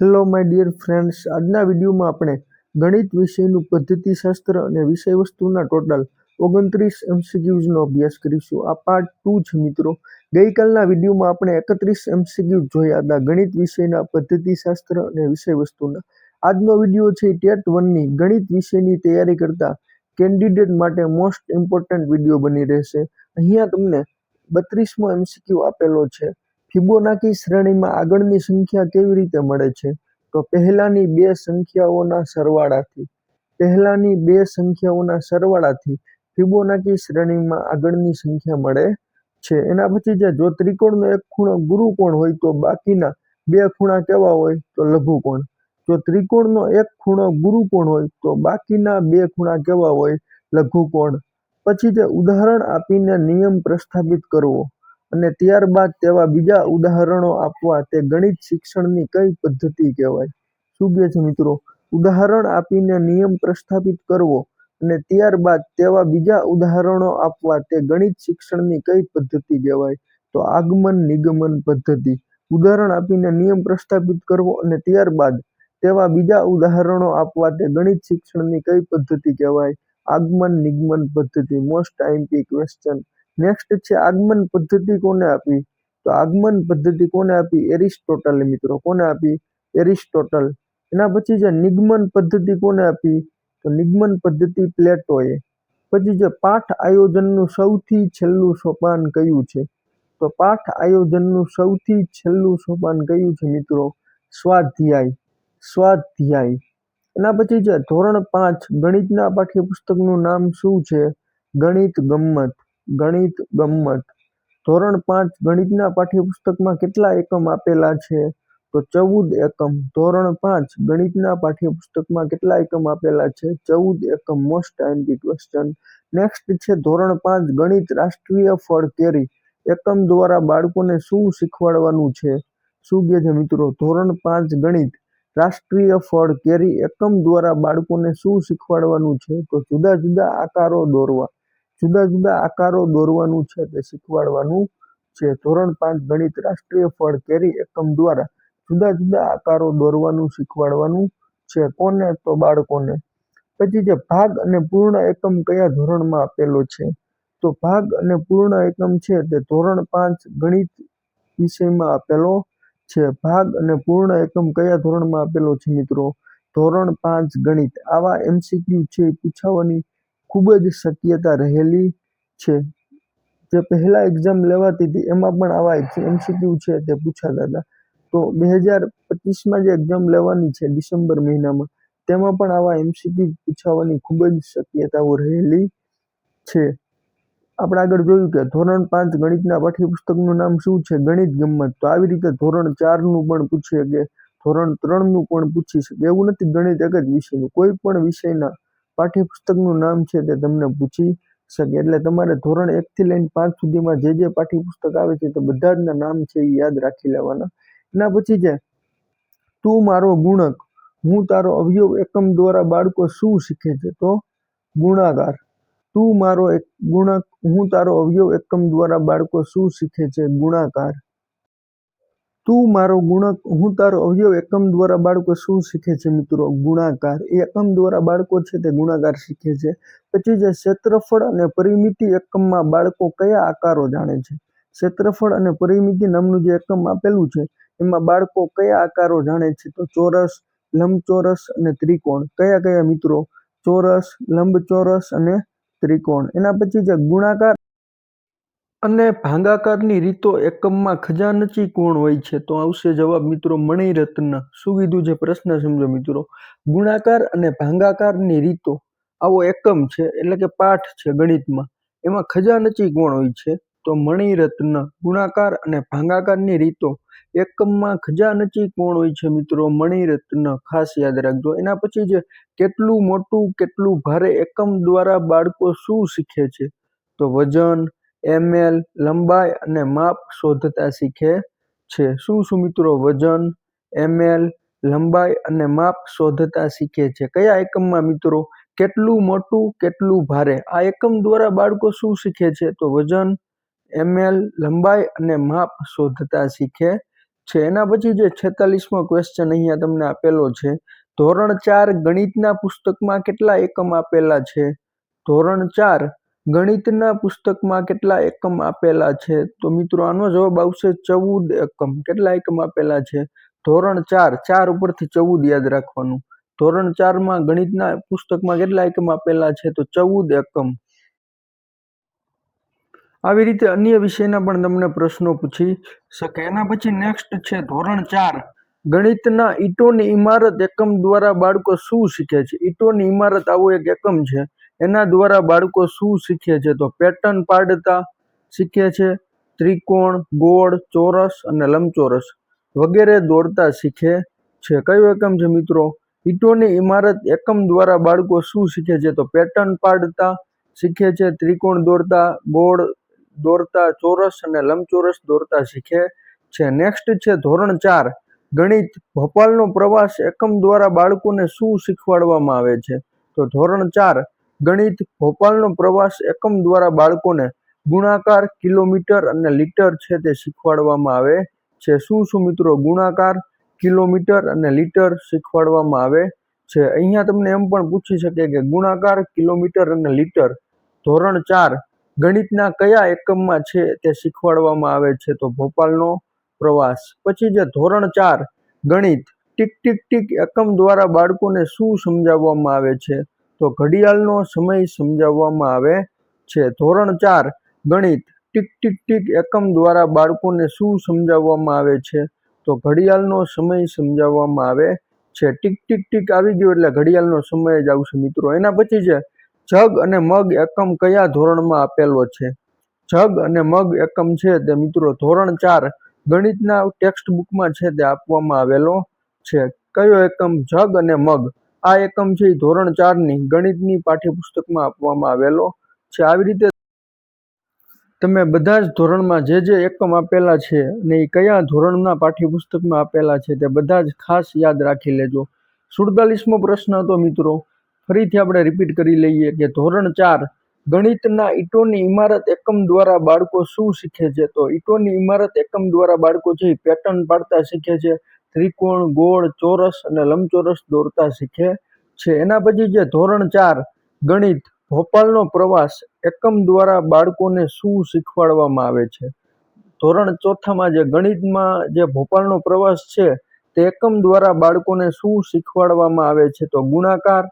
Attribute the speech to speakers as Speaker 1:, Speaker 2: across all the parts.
Speaker 1: Hello my dear friends આજના વિડીયોમાં આપણે ગણિત વિષયનું પદ્ધતિશાસ્ત્ર અને વિષયવસ્તુના ટોટલ ઓગણત્રીસ એમસીક્યુઝનો અભ્યાસ કરીશું. આ પાર્ટ ટુ છે મિત્રો. ગઈકાલના વિડીયોમાં આપણે એકત્રીસ એમસીક્યુ જોયા હતા, ગણિત વિષયના પદ્ધતિશાસ્ત્ર અને વિષયવસ્તુના. આજનો વીડિયો છે ટેટ વનની ગણિત વિષયની તૈયારી કરતા કેન્ડિડેટ માટે મોસ્ટ ઇમ્પોર્ટન્ટ વીડિયો બની રહેશે. અહીંયા તમને બત્રીસમો એમસીક્યુ આપેલો છે. ફિબોનાકી શ્રેણીમાં આગળની સંખ્યા કેવી રીતે મળે છે? તો પહેલાની બે સંખ્યાઓના સરવાળાથી, પહેલાની બે સંખ્યાઓના સરવાળાથી ફિબોનાકી શ્રેણીમાં આગળની સંખ્યા મળે છે. એના પછી જે જો ત્રિકોણનો એક ખૂણો ગુરુકોણ હોય તો બાકીના બે ખૂણા કેવા હોય તો લઘુકોણ જો ત્રિકોણનો એક ખૂણો ગુરુકોણ હોય તો બાકીના બે ખૂણા કેવા હોય લઘુકોણ પછી જે ઉદાહરણ આપીને નિયમ પ્રસ્થાપિત કરવો. અને ત્યારબાદ તેવા બીજા ઉદાહરણો આપવા તે ગણિત શિક્ષણની કઈ પદ્ધતિ કહેવાય? શું છે મિત્રો? ઉદાહરણ આપીને નિયમ પ્રસ્થાપિત કરવો અને ત્યારબાદ તેવા બીજા ઉદાહરણો આપવા તે ગણિત શિક્ષણની કઈ પદ્ધતિ કહેવાય? તો આગમન નિગમન પદ્ધતિ. ઉદાહરણ આપીને નિયમ પ્રસ્થાપિત કરવો અને ત્યારબાદ તેવા બીજા ઉદાહરણો આપવા તે ગણિત શિક્ષણની કઈ પદ્ધતિ કહેવાય? આગમન નિગમન પદ્ધતિ. મોસ્ટ આઈમ્પી ક્વેશ્ચન નેક્સ્ટ છે આગમન પદ્ધતિ કોને આપી? તો આગમન પદ્ધતિ કોને આપી? એરિસ્ટોટલે મિત્રો, કોને આપી? એરિસ્ટોટલ. એના પછી જે નિગમન પદ્ધતિ કોને આપી? તો નિગમન પદ્ધતિ પ્લેટોએ. પછી જે પાઠ આયોજનનું સૌથી છેલ્લું સોપાન કયું છે? તો પાઠ આયોજનનું સૌથી છેલ્લું સોપાન કયું છે મિત્રો? સ્વાધ્યાય. સ્વાધ્યાય. એના પછી જે ધોરણ પાંચ, ગણિતના પાઠ્યપુસ્તકનું નામ શું છે? ગણિત ગમ્મત. ગણિત ગમ્મત. ધોરણ પાંચ ગણિતના પાઠ્યપુસ્તકમાં કેટલા એકમ આપેલા છે? તો ચૌદ એકમ. ધોરણ પાંચ ગણિતના પાઠ્યપુસ્તકમાં કેટલા એકમ આપેલા છે? ચૌદ એકમ. મોસ્ટ આઈમ્પી ક્વેશ્ચન નેક્સ્ટ છે ધોરણ પાંચ ગણિત રાષ્ટ્રીય ફળ કેરી. એકમ દ્વારા બાળકોને શું શીખવાડવાનું છે? શું કહે છે મિત્રો? ધોરણ પાંચ ગણિત રાષ્ટ્રીય ફળ કેરી. એકમ દ્વારા બાળકોને શું શીખવાડવાનું છે? તો જુદા જુદા આકારો દોરવા. જુદા જુદા આકારો દોરવાનું છે તે શીખવાડવાનું છે. ધોરણ પાંચ ગણિત રાષ્ટ્રીય ફળ કેરી એકમ દ્વારા જુદા જુદા આકારો દોરવાનું શીખવાડવાનું છે. કોને તો બાળકોને? પછી જે ભાગ અને પૂર્ણ એકમ કયા ધોરણમાં આપેલો છે? તો ભાગ અને પૂર્ણ એકમ છે તે ધોરણ પાંચ ગણિત વિષયમાં આપેલો છે. ભાગ અને પૂર્ણ એકમ કયા ધોરણમાં આપેલો છે મિત્રો? ધોરણ પાંચ ગણિત. આવા એમસીક્યુ છે પૂછાવાની ખૂબ જ શક્યતા રહેલી છે. જે પહેલાં એક્ઝામ લેવાતી હતી, એમાં પણ આવા એમસીક્યુ છે તે પૂછાતા હતા. તો બે હજાર પચીસમાં જે એક્ઝામ લેવાની છે, ડિસેમ્બર મહિનામાં, તેમાં પણ આવા એમસીક્યુ પૂછાવાની ખૂબ જ શક્યતાઓ રહેલી છે. આપણે આગળ જોયું કે ધોરણ પાંચ ગણિતના પાઠ્યપુસ્તકનું નામ શું છે? ગણિત ગમત. તો આવી રીતે ધોરણ ચારનું પણ પૂછી શકે, ધોરણ ત્રણનું પણ પૂછી શકે. એવું નથી ગણિત એક જ વિષયનું. કોઈ પણ વિષયના પાઠ્યપુસ્તકનું નામ છે તે તમને પૂછી શકે. એટલે તમારે ધોરણ એકથી લઈને પાંચ સુધીમાં જે જે પાઠ્યપુસ્તક આવે છે તે બધા જના નામ છે એ યાદ રાખી લેવાના. એના પછી છે, તું મારો ગુણક, હું તારો અવયવ એકમ દ્વારા બાળકો શું શીખે છે? તો ગુણાકાર. તું મારો એક ગુણક, હું તારો અવયવ એકમ દ્વારા બાળકો શું શીખે છે? ગુણાકાર. તું મારો ગુણક, હું તારો અવયવ એકમ દ્વારા બાળકો શું શીખે છે મિત્રો? ગુણાકાર. એ એકમ દ્વારા બાળકો છે તે ગુણાકાર શીખે છે. પછી જે ક્ષેત્રફળ અને પરિમિતિ એકમમાં બાળકો કયા આકારો જાણે છે? ક્ષેત્રફળ અને પરિમિતિ નામનું જે એકમ આપેલું છે, એમાં બાળકો કયા આકારો જાણે છે? તો ચોરસ, લંબચોરસ અને ત્રિકોણ. કયા કયા મિત્રો? ચોરસ, લંબચોરસ અને ત્રિકોણ. એના પછી જે ગુણાકાર. અને ભાંગાકારની રીતો એકમમાં ખજાનચી કોણ હોય છે? તો આવશે જવાબ મિત્રો મણિરત્ન. શું કીધું છે? પ્રશ્ન સમજો મિત્રો. ગુણાકાર અને ભાંગાકારની રીતો આવો એકમ છે, એટલે કે પાઠ છે ગણિતમાં. એમાં ખજાનચી કોણ હોય છે? તો મણિરત્ન. ગુણાકાર અને ભાંગાકારની રીતો એકમમાં ખજાનચી કોણ હોય છે મિત્રો? મણિરત્ન. ખાસ યાદ રાખજો. એના પછી જે કેટલું મોટું, કેટલું ભારે એકમ દ્વારા બાળકો શું શીખે છે? તો વજન એમએલ લંબાઈ અને માપ શોધતા શીખે છે. શું શું મિત્રો? વજન એમએલ લંબાઈ અને માપ શોધતા શીખે છે. કયા એકમમાં મિત્રો? કેટલું મોટું, કેટલું ભારે? આ એકમ દ્વારા બાળકો શું શીખે છે? તો વજન એમએલ લંબાઈ અને માપ શોધતા શીખે છે. એના પછી જે છેતાલીસમો ક્વેશ્ચન અહીંયા તમને આપેલો છે. ધોરણ ચાર ગણિતના પુસ્તકમાં કેટલા એકમ આપેલા છે? ધોરણ ચાર ગણિતના પુસ્તકમાં કેટલા એકમ આપેલા છે? તો મિત્રો, આનો જવાબ આવશે ચૌદ એકમ. કેટલા એકમ આપેલા છે? ધોરણ ચાર. ચાર ઉપરથી ચૌદ યાદ રાખવાનું. ધોરણ ચારમાં ગણિતના પુસ્તકમાં કેટલા એકમ આપેલા છે? તો ચૌદ એકમ. આવી રીતે અન્ય વિષયના પણ તમને પ્રશ્નો પૂછી શકે એના પછી નેક્સ્ટ છે ધોરણ ચાર. ગણિતના ઈટોની ઇમારત એકમ દ્વારા બાળકો શું શીખે છે? ઈટોની ઇમારત આવો એક એકમ છે. એના દ્વારા બાળકો શું શીખે છે તો પેટર્ન પાડતા શીખે છે, ત્રિકોણ, ગોળ, ચોરસ અને લંબચોરસ વગેરે દોરતા શીખે છે. કયો એકમ છે મિત્રો? ઈટોની ઇમારત એકમ દ્વારા બાળકો શું શીખે છે તો પેટર્ન પાડતા શીખે છે, ત્રિકોણ દોરતા ગોળ દોરતા ચોરસ અને લંબચોરસ દોરતા શીખે છે. નેક્સ્ટ છે ધોરણ ચાર, ગણિત. ભોપાલનો પ્રવાસ એકમ દ્વારા બાળકોને શું શીખવાડવામાં આવે છે? તો ધોરણ ચાર ગણિત ભોપાલનો પ્રવાસ એકમ દ્વારા બાળકોને ગુણાકાર કિલોમીટર અને લીટર છે તે શીખવાડવામાં આવે છે. શું શું મિત્રો? ગુણાકાર કિલોમીટર અને લીટર શીખવાડવામાં આવે છે. અહીંયા તમને એમ પણ પૂછી શકે કે ગુણાકાર કિલોમીટર અને લીટર ધોરણ ચાર ગણિતના કયા એકમમાં છે તે શીખવાડવામાં આવે છે તો ભોપાલનો પ્રવાસ. પછી જે ધોરણ ચાર ગણિત ટીક ટીક ટીક એકમ દ્વારા બાળકોને શું સમજાવવામાં આવે છે? તો ઘડિયાળનો સમય સમજાવવામાં આવે છે. ધોરણ ચાર, ગણિત. ટીક ટીક ટીક, એકમ દ્વારા બાળકોને શું સમજાવવામાં આવે છે? તો ઘડિયાળનો સમય સમજાવવામાં આવે છે. ટીક ટીક ટીક આવી ગયો એટલે ઘડિયાળનો સમય જ આવશે મિત્રો. એના પછી છે, જગ અને મગ એકમ કયા ધોરણમાં આપેલો છે? જગ અને મગ એકમ છે તે મિત્રો ધોરણ ચાર, ગણિતના ટેક્સ્ટ બુકમાં છે તે આપવામાં આવેલો છે. કયો એકમ જગ અને મગ? આ એકમ છે એ ધોરણ ચારની ગણિતની પાઠ્યપુસ્તકમાં આપવામાં આવેલો છે. આવી રીતે તમે બધા જ ધોરણમાં જે જે એકમ આપેલા છે અને એ કયા ધોરણના પાઠ્યપુસ્તકમાં આપેલા છે તે બધા જ ખાસ યાદ રાખી લેજો. સુડતાલીસમો પ્રશ્ન હતો મિત્રો. ફરીથી આપણે રિપીટ કરી લઈએ કે ધોરણ ચાર ગણિતના ઈટોની ઇમારત એકમ દ્વારા બાળકો શું શીખે છે? તો ઈટોની ઇમારત એકમ દ્વારા બાળકો જે પેટર્ન પાડતા શીખે છે, ત્રિકોણ, ગોળ, ચોરસ અને લંબચોરસ દોરતા શીખે છે. એના પછી જે ધોરણ ચાર, ગણિત, ભોપાલનો પ્રવાસ એકમ દ્વારા બાળકોને શું શીખવાડવામાં આવે છે? ધોરણ ચોથામાં જે ગણિતમાં જે ભોપાલનો પ્રવાસ છે, તે એકમ દ્વારા બાળકોને શું શીખવાડવામાં આવે છે? તો ગુણાકાર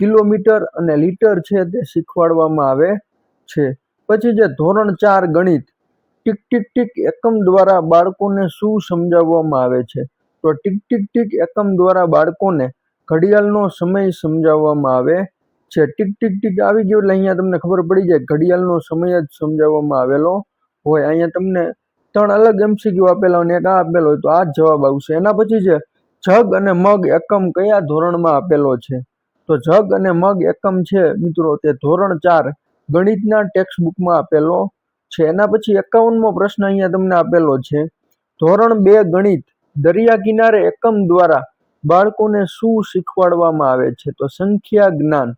Speaker 1: કિલોમીટર અને લીટર છે તે શીખવાડવામાં આવે છે. પછી જે ધોરણ ચાર ગણિત, ટીક ટીક ટીક એકમ દ્વારા બાળકોને શું સમજાવવામાં આવે છે? તો ટીક ટીક ટીક એકમ દ્વારા બાળકોને ઘડિયાળનો સમય સમજાવવામાં આવે છે. ટીક ટીક ટીક આવી ગયું એટલે અહીંયા તમને ખબર પડી જાય ઘડિયાળનો સમય જ સમજાવવામાં આવેલો હોય. અહીંયા તમને ત્રણ અલગ એમસીક્યુ આપેલા અને એક આ આપેલો હોય તો આ જ જવાબ આવશે. એના પછી છે, જગ અને મગ એકમ કયા ધોરણમાં આપેલો છે? તો જગ અને મગ એકમ છે, મિત્રો. તે ધોરણ ચાર ગણિતના ટેક્સ્ટ બુકમાં આપેલો છે. એના પછી એકાવનમો પ્રશ્ન અહીંયા તમને આપેલો છે. ધોરણ બે ગણિત દરિયા કિનારે એકમ દ્વારા બાળકોને શું શીખવાડવામાં આવે છે? તો સંખ્યા જ્ઞાન.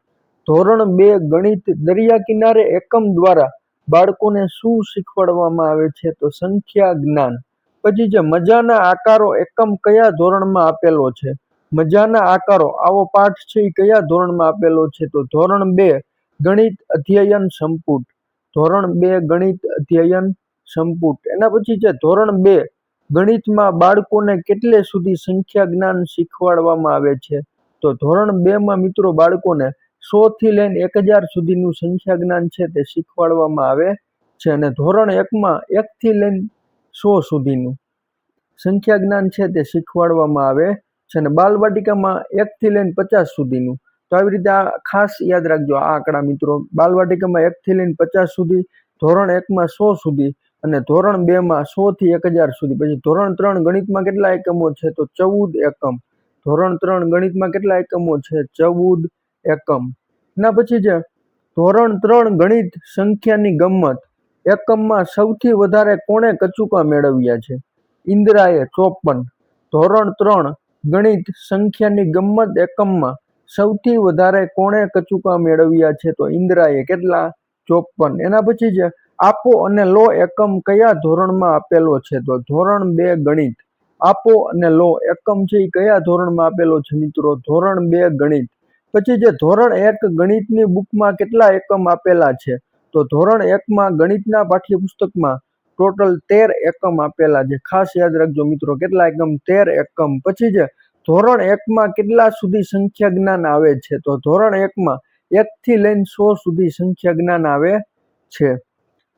Speaker 1: ધોરણ બે ગણિત દરિયા કિનારે એકમ દ્વારા બાળકોને શું શીખવાડવામાં આવે છે? તો સંખ્યા જ્ઞાન. પછી જે મજાના આકારો એકમ કયા ધોરણમાં આપેલો છે? મજાના આકારો. આવો પાઠ છે એ કયા ધોરણમાં આપેલો છે? તો ધોરણ બે, ગણિત અધ્યયન સંપુટ. ધોરણ બે, ગણિત અધ્યયન સંપુટ. એના પછી છે, ધોરણ બે, ગણિતમાં બાળકોને કેટલે સુધી સંખ્યા જ્ઞાન શીખવાડવામાં આવે છે? તો ધોરણ બે માં મિત્રો બાળકોને સો થી લઈને એક હજાર સુધીનું સંખ્યા જ્ઞાન છે તે શીખવાડવામાં આવે છે અને ધોરણ એકમાં એકથી લઈને સો સુધીનું સંખ્યા જ્ઞાન છે તે શીખવાડવામાં આવે છે અને બાલવાટિકામાં એકથી લઈને પચાસ સુધીનું. તો આવી રીતે આ ખાસ યાદ રાખજો આ આંકડા મિત્રો. બાલવાટિકામાં એકથી લઈને પચાસ સુધી, ધોરણ એકમાં સો સુધી અને ધોરણ બેમાં સોથી એક હજાર સુધી. પછી ધોરણ ત્રણ ગણિતમાં કેટલા એકમો છે? તો ચૌદ એકમ. ધોરણ ત્રણ ગણિતમાં કેટલા એકમો છે? ચૌદ એકમ. ના પછી છે, ધોરણ ત્રણ ગણિત સંખ્યાની ગમ્મત એકમમાં સૌથી વધારે કોણે કચુકા મેળવ્યા છે? ઇન્દિરાએ ચોપન. ધોરણ ત્રણ ગણિત સંખ્યાની ગમ્મત એકમમાં સૌથી વધારે કોણે કચુકા મેળવ્યા છે તો ઇન્દ્રાએ કેટલા? ચોપન. એના પછી છે આપો અને લો એકમ કયા ધોરણમાં આપેલો છે તો ધોરણ બે ગણિત. આપો અને લો એકમ છે એ કયા ધોરણમાં આપેલો છે મિત્રો? ધોરણ બે ગણિત. પછી જે ધોરણ એક ગણિતની બુકમાં કેટલા એકમ આપેલા છે? તો ધોરણ એકમાં ગણિતના પાઠ્યપુસ્તકમાં ટોટલ તેર એકમ આપેલા છે. ખાસ યાદ રાખજો મિત્રો, કેટલા એકમ? તેર એકમ. પછી જે ધોરણ એકમાં કેટલા સુધી સંખ્યા જ્ઞાન આવે છે? તો ધોરણ એકમાં એકથી લઈને સો સુધી સંખ્યા જ્ઞાન આવે છે.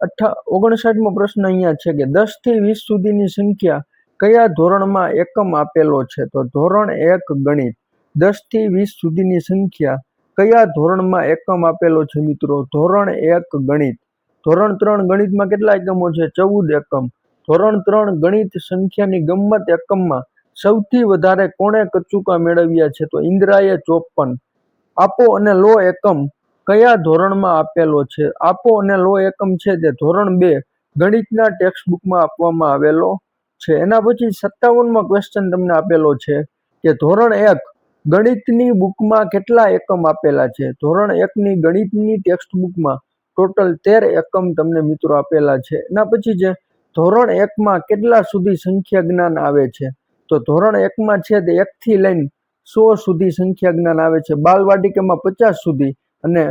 Speaker 1: અઠ્ઠા ઓગણસાઠમો પ્રશ્ન અહીંયા છે કે દસથી વીસ સુધીની સંખ્યા કયા ધોરણમાં એકમ આપેલો છે? તો ધોરણ એક ગણિત. દસથી વીસ સુધીની સંખ્યા કયા ધોરણમાં એકમ આપેલો છે મિત્રો? ધોરણ એક ગણિત. ધોરણ ત્રણ ગણિતમાં કેટલા એકમો છે? ચૌદ એકમ. ધોરણ ત્રણ ગણિત સંખ્યાની ગમ્મત એકમમાં સૌથી વધારે કોણે કચુકા મેળવ્યા છે તો ઇન્દ્રાએ ચોપન આપો અને લો એકમ કયા ધોરણમાં આપેલો છે? આપો અને લો એકમ છે તે ધોરણ બે ગણિતના ટેક્સ્ટ બુકમાં આપવામાં આવેલો છે. એના પછી સત્તાવનમાં ક્વેશ્ચન તમને આપેલો છે કે ધોરણ એક ગણિતની બુકમાં કેટલા એકમ આપેલા છે? ધોરણ એકની ગણિતની ટેક્સ્ટ બુકમાં ટોટલ તેર એકમ તમને મિત્રો આપેલા છે. એના પછી જે ધોરણ એકમાં કેટલા સુધી સંખ્યા જ્ઞાન આવે છે? તો ધોરણ એકમાં છે તે એકથી લઈને સો સુધી સંખ્યા જ્ઞાન આવે છે. બાલવાટિકામાં પચાસ સુધી અને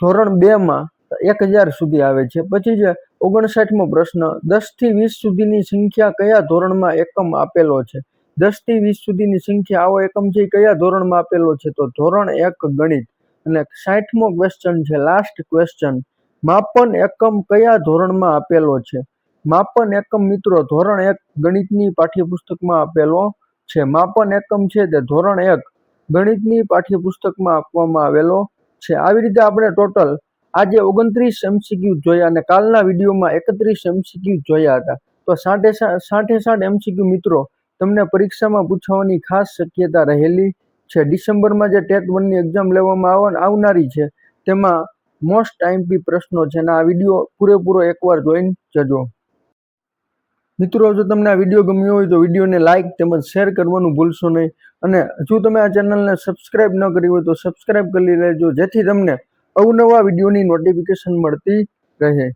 Speaker 1: ધોરણ બેમાં એક હજાર સુધી આવે છે. પછી જે ઓગણસાઠમો પ્રશ્ન, દસથી વીસ સુધીની સંખ્યા કયા ધોરણમાં એકમ આપેલો છે? દસથી વીસ સુધીની સંખ્યા આવો એકમ છે કયા ધોરણમાં આપેલો છે? તો ધોરણ એક ગણિત. અને સાઠમો ક્વેશ્ચન છે લાસ્ટ ક્વેશ્ચન માપન એકમ કયા ધોરણમાં આપેલો છે? માપન એકમ મિત્રો, ધોરણ એક ગણિતની પાઠ્યપુસ્તકમાં આપેલો છે. માપન એકમ છે તે ધોરણ એક ગણિતની પાઠ્યપુસ્તકમાં આપવામાં આવેલો છે. આવી રીતે આપણે ટોટલ આજે ઓગણત્રીસ એમસીક્યુ જોયા અને કાલના વિડીયોમાં એકત્રીસ એમસીક્યુ જોયા હતા. તો સાઠે સાઠે સાઠ એમસીક્યુ મિત્રો, તમને પરીક્ષામાં પૂછવાની ખાસ શક્યતા રહેલી છે. ડિસેમ્બરમાં જે ટેટ વનની એક્ઝામ લેવામાં આવનારી છે, તેમાં મોસ્ટ આઈમપી પ્રશ્નો છે અને આ વીડિયો પૂરેપૂરો એકવાર જોઈને જજો. મિત્રો, જો તમને આ વીડિયો ગમ્યો હોય તો વિડીયોને લાઇક તેમજ શેર કરવાનું ભૂલશો નહીં અને જો તમે આ ચેનલને સબસ્ક્રાઇબ ન કરી હોય તો સબસ્ક્રાઇબ કરી લેજો જેથી તમને અવનવા વિડીયોની નોટિફિકેશન મળતી રહે.